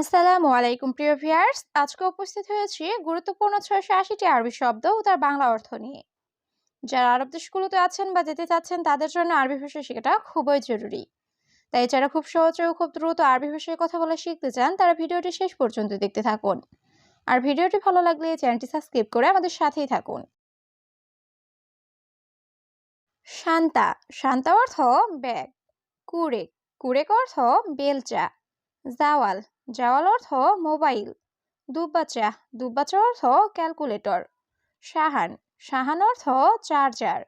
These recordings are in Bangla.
আসসালামু আলাইকুম, প্রিয় ভিউয়ার্স। আজকে উপস্থিত হয়েছি গুরুত্বপূর্ণ ছয়শো আশিটি আরবি শব্দ ও তার বাংলা অর্থ নিয়ে। যারা আরব দেশগুলোতে আছেন বা যেতে চাচ্ছেন, তাদের জন্য আরবি ভাষা শেখাটা খুবই জরুরি। তাই যারা খুব সহজে ও খুব দ্রুত আরবি ভাষায় কথা বলা শিখতে চান, তারা ভিডিওটি শেষ পর্যন্ত দেখতে থাকুন। আর ভিডিওটি ভালো লাগলে চ্যানেলটি সাবস্ক্রাইব করে আমাদের সাথেই থাকুন। শান্তা। শান্তা অর্থ ব্যাগ। কুরেক। কুরেক অর্থ বেলচা। জাওয়াল। জাওয়াল অর্থ মোবাইল। দুব্বাচা দুব্বাচা অর্থ ক্যালকুলেটর। সাহান সাহান অর্থ চার্জার।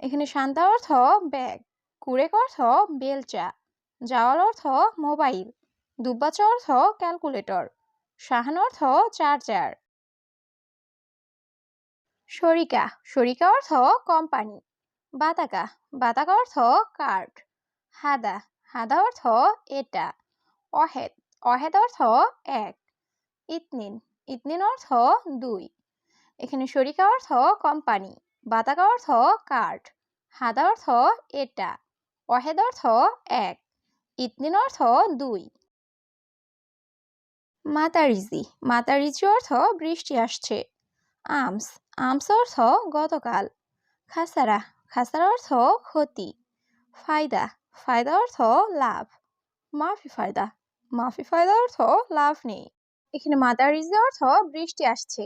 এখানে শান্তা অর্থ ব্যাগ, কুরেক অর্থ বেলচা। জাওয়াল অর্থ মোবাইল দুব্বাচা অর্থ ক্যালকুলেটর। সাহান অর্থ চার্জার। শরিকা শরিকা অর্থ কোম্পানি। বাতাকা বাতাকা অর্থ কার্ড। হাদা হাদা অর্থ এটা। অহেদ অহেদ অর্থ এক। ইতনিন। ইতনিন অর্থ দুই। এখানে শরিকা অর্থ কোম্পানি বাতাকা অর্থ কার্ড হাদা অর্থ এটা, অহেদ অর্থ এক, ইতনিন অর্থ দুই। মাতারিজি। মাতারিজি অর্থ বৃষ্টি আসছে। আমস। আমস অর্থ গতকাল। খাসারা। খাসারা অর্থ ক্ষতি। ফায়দা। ফায়দা অর্থ লাভ। মাফি ফায়দা। মাফি ফায়দা অর্থ লাভ নেই। এখানে মাদারিজ অর্থ বৃষ্টি আসছে।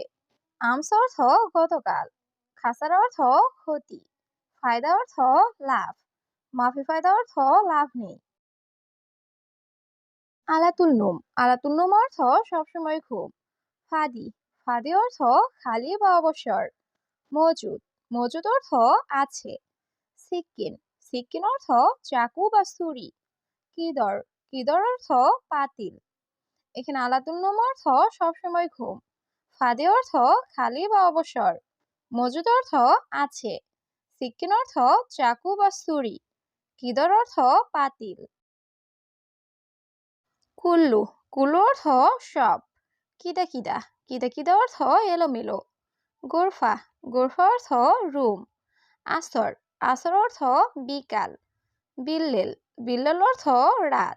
আমস অর্থ গতকাল। খাসার অর্থ ক্ষতি। ফায়দা অর্থ লাভ। মাফি ফায়দা অর্থ লাভ নেই। আলাতুল নুম। আলাতুল নুম অর্থ সবসময় ঘুম। ফাদি। ফাদি অর্থ খালি বা অবসর। মজুদ। মজুদ অর্থ আছে। সিক্কিন সিক্কিন অর্থ চাকু বা ছুরি। কিদর। কিদর অর্থ পাতিল এখানে আলাতুন্নম অর্থ সবসময় ঘুম। ফাদে অর্থ খালি বা অবসর। মজুদ অর্থ আছে। সিক্কিন অর্থ চাকু বা ছুরি। কিদর অর্থ পাতিল কুল্লু। কুল্লু অর্থ সব। কিদা কিদা। কিদা কিদা অর্থ এলোমেলো। গোরফা। গোরফা অর্থ রুম। আসর। আসর অর্থ বিকাল। বিল্লেল। বিল্লেল অর্থ রাত।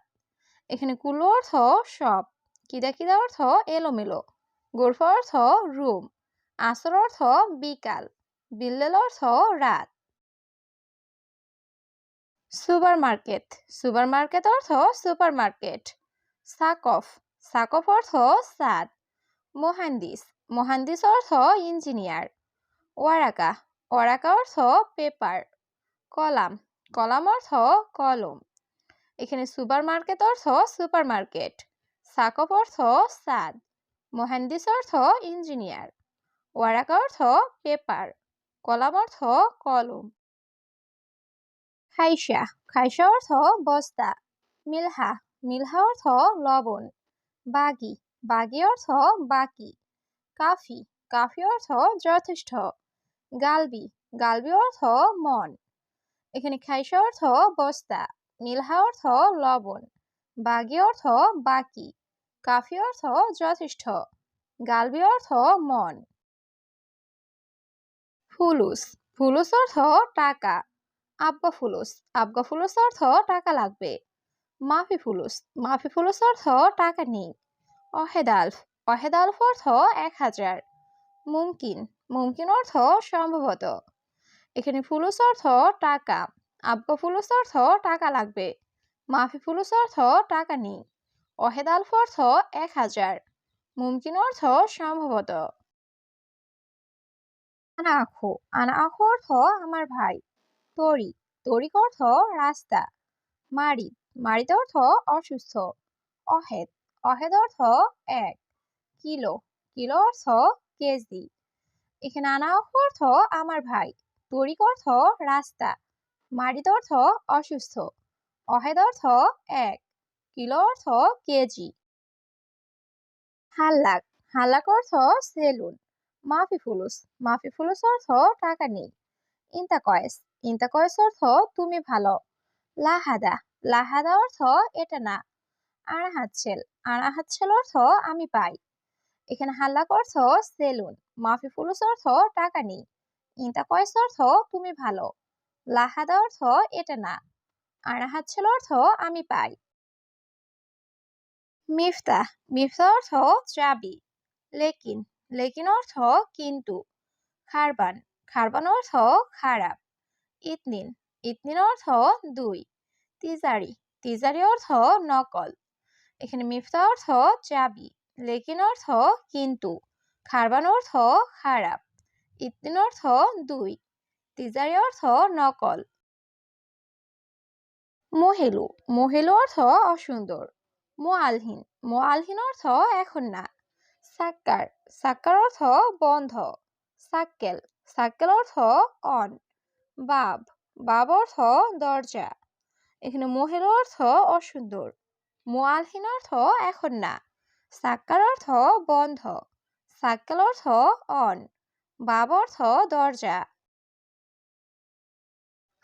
এখানে কুলো অর্থ সব, কিদা কিদা অর্থ এলোমেলো গোরফা অর্থ রুম, আসর অর্থ বিকাল, বিল্লেল অর্থ রাত। সুপার মার্কেট সুপার মার্কেট অর্থ সুপার মার্কেট সাকফ সাকফ অর্থ সাদ, মোহান্দিস মোহান্দিস অর্থ ইঞ্জিনিয়ার, ওয়ারাকা ওয়ারাকা অর্থ পেপার, কলাম কলাম অর্থ কলম। এখানে সুপার মার্কেট অর্থ সুপার মার্কেট সাকপ অর্থ সাদ, মহান্দিস অর্থ ইঞ্জিনিয়ার, ওয়ারাকা অর্থ পেপার, কলাম অর্থ কলম। খাইসা খাইসা অর্থ বস্তা, মিলহা মিলহা অর্থ লবণ, বাগি বাগি অর্থ বাকি, কাফি কাফি অর্থ যথেষ্ট, গালবি গালবি অর্থ মন, এখানে খাইসা অর্থ বস্তা। মিলহা অর্থ লবণ, বাগি অর্থ বাকি, কাফি অর্থ যথেষ্ট, গালবি অর্থ মন। ফুলুস ফুলুস অর্থ টাকা, আব্বা ফুলুস আব্বা ফুলুস অর্থ টাকা লাগবে, মাফি ফুলুস মাফি ফুলুস অর্থ টাকা নেই অহেদালফ অহেদালফ অর্থ এক হাজার, মুমকিন মুমকিন অর্থ সম্ভবত, এখানে ফুলুস অর্থ টাকা। আব্বা ফুলুস অর্থ টাকা লাগবে, মাফি ফুলুস অর্থ টাকা নেই অহেদ আলফ অর্থ এক হাজার, মুমকিন অর্থ সম্ভবত। আনা আখো আনা আখো অর্থ আমার ভাই, তরি, তরিক অর্থ রাস্তা মারিদ মারিদ অর্থ অসুস্থ অহেদ অহেদ অর্থ এক, কিলো কিলো অর্থ কেজি, এখানে আনা অর্থ আমার ভাই, তরিক অর্থ রাস্তা মারিদ অর্থ অসুস্থ। অহেদ অর্থ এক। কিলো অর্থ কেজি। হাল্লাক। হাল্লাক অর্থ সেলুন। মাফি ফুলুস মাফি ফুলুস অর্থ টাকা নেই। ইন্তা কয়েস ইন্তা কয়েস অর্থ তুমি ভালো। লাহাদা। লাহাদা অর্থ এটা না। আড়া হাতছেল আড়া হাতছেল অর্থ আমি পাই। এখানে হাল্লাক অর্থ সেলুন। মাফি ফুলুস অর্থ টাকা নেই। ইন্তা কয়েস অর্থ তুমি ভালো। লাহাদা অর্থ এটা না। আড়া হাতছেল অর্থ আমি পাই। মিফতাহ মিফতাহ অর্থ চাবি। লেকিন লেকিন অর্থ কিন্তু। খারবান খারবান অর্থ খারাপ। ইতনিন ইতনিন অর্থ দুই। তিজারি তিজারি অর্থ নকল। এখানে মিফতা অর্থ চাবি, লেকিন অর্থ কিন্তু। খারবান অর্থ খারাপ। ইতনিন অর্থ দুই। তিজারি অর্থ নকল। মহেলু মহেলু অর্থ অসুন্দর মোয়ালহীন মোয়ালহীন অর্থ এখন না সাক্কার সাক্কার অর্থ বন্ধ। সাক্কেল সাক্কেল অর্থ অন। বাব বাব অর্থ দরজা এখানে মহেলু অর্থ অসুন্দর মোয়ালহীন অর্থ এখন না সাক্কার অর্থ বন্ধ। সাক্কেল অর্থ অন। বাব অর্থ দরজা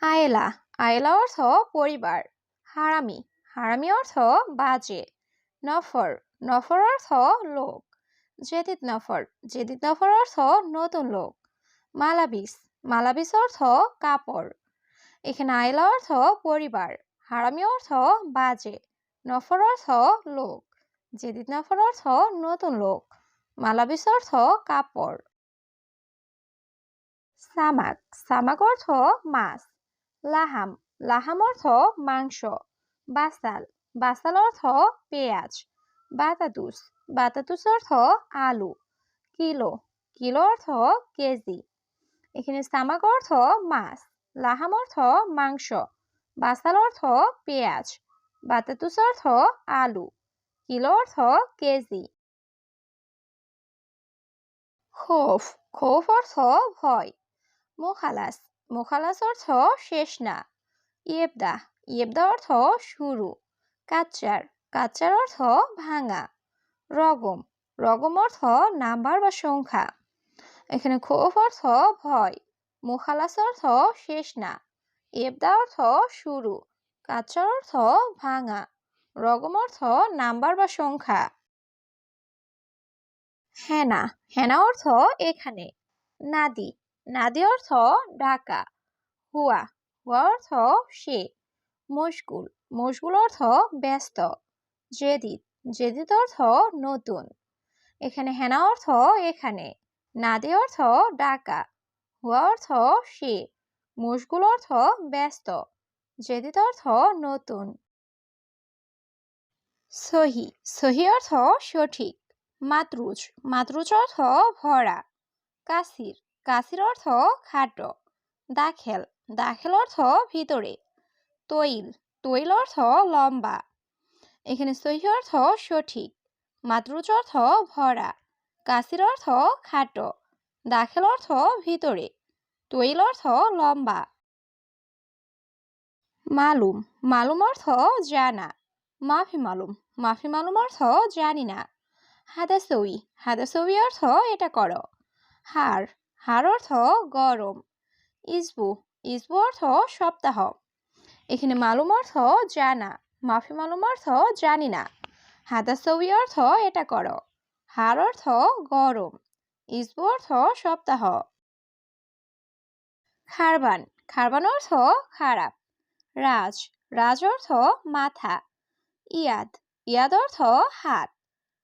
আয়েলা। আয়েলা অর্থ পরিবার। হারামি। হারামি অর্থ বাজে। নফর। নফর অর্থ লোক। জেদিদ নফর। জেদিদ নফর অর্থ নতুন লোক। মালাবিস। মালাবিস অর্থ কাপড়। এখানে আয়লা অর্থ পরিবার। হারামি অর্থ বাজে। নফর অর্থ লোক। জেদিদ নফর অর্থ নতুন লোক। মালাবিস অর্থ কাপড়। সামাক। সামাক অর্থ মাছ। লাহাম লাহাম অর্থ মাংস, বাসাল বাসাল অর্থ পেঁয়াজ, বাতাতুস বাতাতুস অর্থ আলু, কিলো কিলো অর্থ কেজি, এখানে সামাক অর্থ মাছ, লাহাম অর্থ মাংস, বাসাল অর্থ পেঁয়াজ, বাতাতুস অর্থ আলু, কিলো অর্থ কেজি। খোফ খোফ অর্থ ভয়, মোখালাস মোখালাস অর্থ শেষ না। ইয়েবদা ইয়েবদা অর্থ শুরু। কাচ্চার কাচ্চার অর্থ ভাঙা। রগম রগম অর্থ নাম্বার বা সংখ্যা। এখানে ক্ষোভ অর্থ ভয়। মুখালাস অর্থ শেষ না। এবদা অর্থ শুরু। কাচ্চার অর্থ ভাঙা। রগম অর্থ নাম্বার বা সংখ্যা। হেনা হেনা অর্থ এখানে। নাদি নাদি অর্থ ঢাকা। হুয়া হুয়া অর্থ সে মশগুল মশগুল অর্থ ব্যস্ত, জেদিদ। জেদিদ অর্থ নতুন। এখানে হেনা অর্থ এখানে নাদি অর্থ ডাকা হুয়া অর্থ সে মশগুল অর্থ ব্যস্ত, জেদিদ অর্থ নতুন। সহি সহি অর্থ সঠিক। মাতরুজ মাতরুজ অর্থ ভরা। কাসির কাসির অর্থ খাটো দাখেল দাখেল অর্থ ভিতরে, তৈল তৈল অর্থ লম্বা, এখানে সহি অর্থ সঠিক মাতরুজ অর্থ ভরা কাসির অর্থ খাটো, দাখেল অর্থ ভিতরে, তৈল অর্থ লম্বা। মালুম মালুম অর্থ জানা, মাফি মালুম মাফি মালুম অর্থ জানি না, হাদাসই হাদাসই অর্থ এটা করো, হার হার অর্থ গরম। ইসবু ইসবু অর্থ সপ্তাহ। এখানে মালুম অর্থ জানা, মাফি মালুম অর্থ জানি না। হাদাসই অর্থ এটা করো। হার অর্থ গরম, ইসবু অর্থ সপ্তাহ। খারবান খারবান অর্থ খারাপ। রাজ রাজ অর্থ মাথা। ইয়াদ ইয়াদ অর্থ হাত।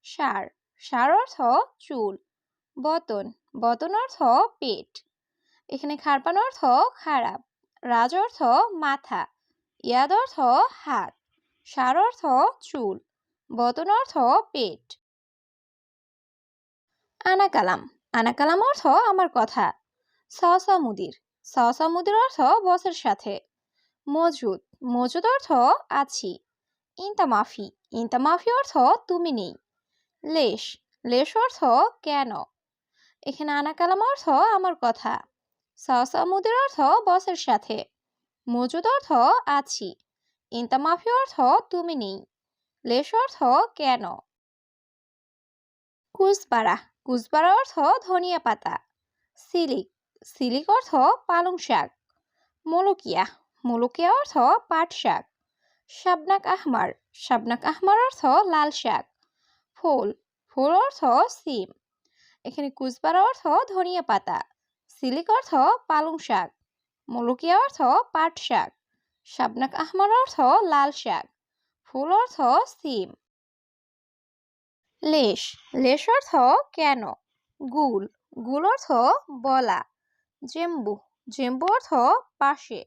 সার সার অর্থ চুল। বতন। বতন অর্থ পেট। এখানে খারপান অর্থ খারাপ। রাজ অর্থ মাথা। ইয়াদ অর্থ হাত। সার অর্থ চুল। বতন অর্থ পেট। আনাকালাম। আনাকালাম অর্থ আমার কথা। সসা মুদির সসা মুদির অর্থ বসের সাথে। মজুদ। মজুদ অর্থ আছি। ইন্তা মাফি ইন্তা মাফি অর্থ তুমি নেই। লেশ। লেশ অর্থ কেন? এখানে আনাকালাম অর্থ আমার কথা। সসা মুদির অর্থ বসের সাথে। মজুদ অর্থ আছি। ইন্তা মাফি অর্থ তুমি নেই। লেশ অর্থ কেন? কুসবারা। কুসবারা অর্থ ধনিয়া পাতা। সিলিক। সিলিক অর্থ পালং শাক। মলকিয়া। মলকিয়া অর্থ পাট শাক। শাবনাক আহমার। শাবনাক আহমার অর্থ লাল শাক। ফুল। ফুল অর্থ সিম। এখানে কুসবারা অর্থ ধনিয়া পাতা, সিলিক অর্থ পালং শাক, মলকিয়া অর্থ পাট শাক, শাবনাক আহমার অর্থ লাল শাক, ফুল অর্থ সিম। লেশ লেশ অর্থ কেন? গুল গুল অর্থ বলা, জেম্বু জেম্বু অর্থ পাশে,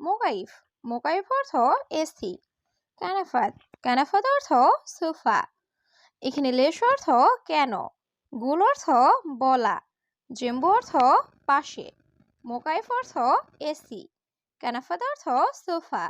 মোকাইফ মোকাইফ অর্থ এসি, কানাফাত কানাফাত অর্থ সোফা, এখানে লেশ অর্থ কেন? গুল অর্থ বলা। জেম্বু অর্থ পাশে। মোকাইফ অর্থ এসি। কেনাফাদ অর্থ সোফা।